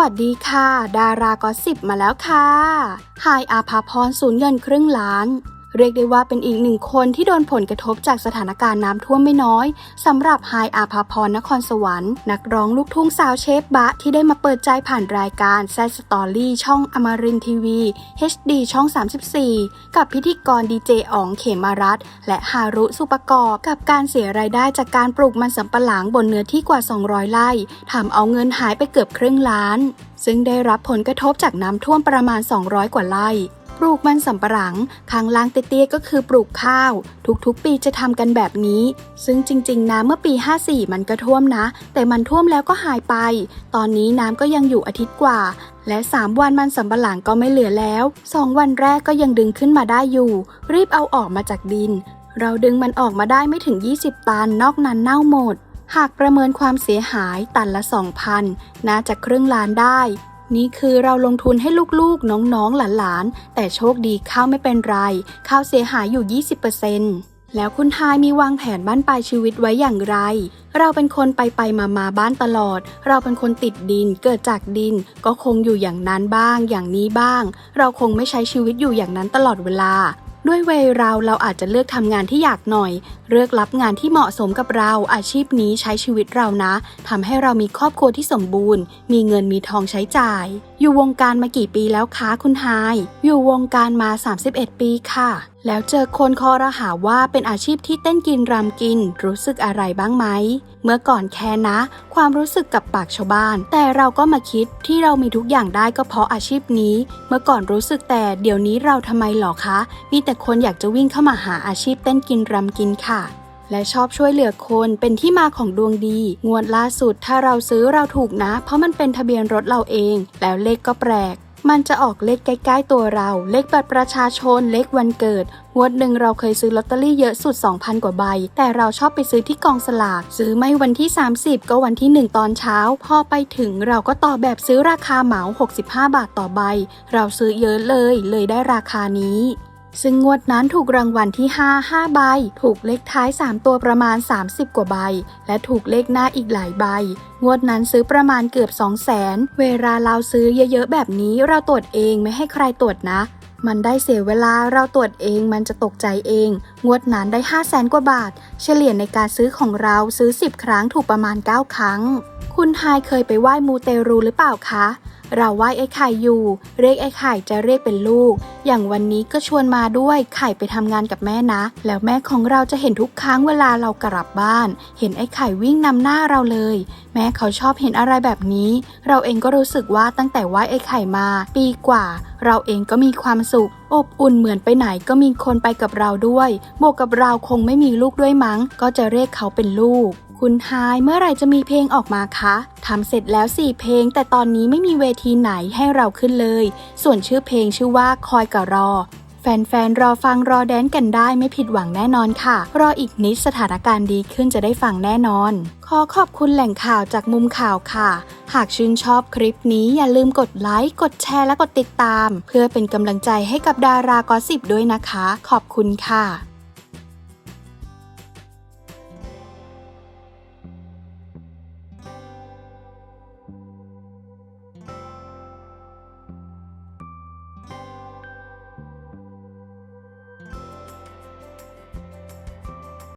วัสดีค่ะ ดารากอสิบมาแล้วค่ะ หายอาภาพรสูญเงินครึ่งล้าน เรียกได้ว่าเป็นอีกหนึ่งคนที่โดนผลกระทบจากสถานการณ์น้ำท่วมไม่น้อยสำหรับไฮอาภาพรนครสวรรค์นักร้องลูกทุ่งสาวเชฟบะที่ได้มาเปิดใจผ่านรายการแซสตอรี่ช่องอมรินทีวี HD ช่อง 34 กับพิธีกรดีเจอ๋องเขมารัตและฮารุสุปกรกับการเสียรายได้จากการปลูกมันสำปะหลังบนเนื้อที่กว่า 200 ไร่ทำเอาเงินหายไปเกือบครึ่งล้าน ซึ่งได้รับผลกระทบจากน้ำท่วมประมาณ 200 กว่าไร่ ปลูกมันสำปะหลังข้างล่างเตี้ยๆก็คือปลูกข้าว ทุกๆ ปีจะทำกันแบบนี้ ซึ่งจริงๆนะเมื่อปี 54 มันก็ท่วมนะ แต่มันท่วมแล้วก็หายไป ตอนนี้น้ำก็ยังอยู่อาทิตย์กว่า และ 3 วันมันสำปะหลังก็ไม่เหลือแล้ว 2 วันแรกก็ยังดึงขึ้นมาได้อยู่ รีบเอาออกมาจากดิน เราดึงมันออกมาได้ไม่ถึง 20 ตัน นอกนั้นเน่าหมดหากประเมินความเสียหายตันละ 2,000 น่าจะครึ่งล้านได้ นี่คือเราลงทุนให้ลูกๆ น้องๆ หลานๆ แต่โชคดีข้าวไม่เป็นไร ข้าวเสียหายอยู่ 20%แล้วคุณทายมีวางแผนบ้านปลายชีวิตไว้อย่างไร เราเป็นคนไปไปมามาบ้านตลอด เราเป็นคนติดดินเกิดจากดิน ก็คงอยู่อย่างนั้นบ้าง อย่างนี้บ้าง เราคงไม่ใช้ชีวิตอยู่อย่างนั้นตลอดเวลา ด้วยวัยเราเราอาจจะเลือกทำงานที่อยากหน่อย เลือกรับงานที่เหมาะสมกับเรา อาชีพนี้ใช้ชีวิตเรานะทำให้เรามีครอบครัวที่สมบูรณ์ มีเงินมีทองใช้จ่าย อยู่วงการมากี่ปีแล้วคะคุณไฮอยู่วงการมา 31 ปีค่ะ แล้วเจอคนคอรหาว่าเป็นอาชีพที่เต้นกินรำกิน รู้สึกอะไรบ้างไหม เมื่อก่อนแค่นะ ความรู้สึกกับปากชาวบ้าน แต่เราก็มาคิดที่เรามีทุกอย่างได้ก็เพราะอาชีพนี้ เมื่อก่อนรู้สึกแต่เดี๋ยวนี้เราทำไมหรอคะ มีแต่คนอยากจะวิ่งเข้ามาหาอาชีพเต้นกินรำกินค่ะ และชอบช่วยเหลือคนเป็นที่มาของดวงดี งวดล่าสุดถ้าเราซื้อเราถูกนะ เพราะมันเป็นทะเบียนรถเราเอง แล้วเลขก็แปลก มันจะออกเลขใกล้ๆตัวเรา เลขบัตรประชาชน เลขวันเกิด งวดหนึ่งเราเคยซื้อลอตเตอรี่เยอะสุด 2,000 กว่าใบ แต่เราชอบไปซื้อที่กองสลาก ซื้อไม่วันที่ 30 ก็วันที่ 1 ตอนเช้า พอไปถึงเราก็ต่อแบบซื้อราคาเหมา 65 บาทต่อใบ เราซื้อเยอะเลย เลยได้ราคานี้ ซึ่งงวดนั้นถูกรางวัลที่ 5 5 ใบ ถูกเลขท้าย 3 ตัวประมาณ 30 กว่าใบ และถูกเลขหน้าอีกหลายใบ งวดนั้นซื้อประมาณเกือบ 2 0 0แสนเวลาเราซื้อเยอะๆ แบบนี้เราตรวจเองไม่ให้ใครตรวจนะ มันได้เสียเวลาเราตรวจเองมันจะตกใจเอง งวดนั้นได้ 5 0 0แสนกว่าบาท เฉลี่ยในการซื้อของเราซื้อ 10 ครั้งถูกประมาณ 9 ครั้ง คุณไฮายเคยไปไหว้มูเตรูหรือเปล่าคะ เราไหว้ไอ้ไข่อยู่ เรียกไอ้ไข่จะเรียกเป็นลูก อย่างวันนี้ก็ชวนมาด้วยไข่ไปทำงานกับแม่นะ แล้วแม่ของเราจะเห็นทุกครั้งเวลาเรากลับบ้าน เห็นไอ้ไข่วิ่งนำหน้าเราเลย แม่เขาชอบเห็นอะไรแบบนี้ เราเองก็รู้สึกว่าตั้งแต่ไหว้ไอ้ไข่มา ปีกว่า เราเองก็มีความสุขอบอุ่นเหมือนไปไหนก็มีคนไปกับเราด้วย บวกกับเราคงไม่มีลูกด้วยมั้ง ก็จะเรียกเขาเป็นลูก คุณไฮายเมื่อไหร่จะมีเพลงออกมาคะทำเสร็จแล้ว 4 เพลง แต่ตอนนี้ไม่มีเวทีไหนให้เราขึ้นเลย ส่วนชื่อเพลงชื่อว่าคอยกับรอ แฟนๆ รอฟังรอแดนกันได้ไม่ผิดหวังแน่นอนค่ะ รออีกนิดสถานการณ์ดีขึ้นจะได้ฟังแน่นอน ขอขอบคุณแหล่งข่าวจากมุมข่าวค่ะ หากชื่นชอบคลิปนี้อย่าลืมกดไลค์ กดแชร์และกดติดตาม เพื่อเป็นกำลังใจให้กับดารากอสิบด้วยนะคะ ขอบคุณค่ะ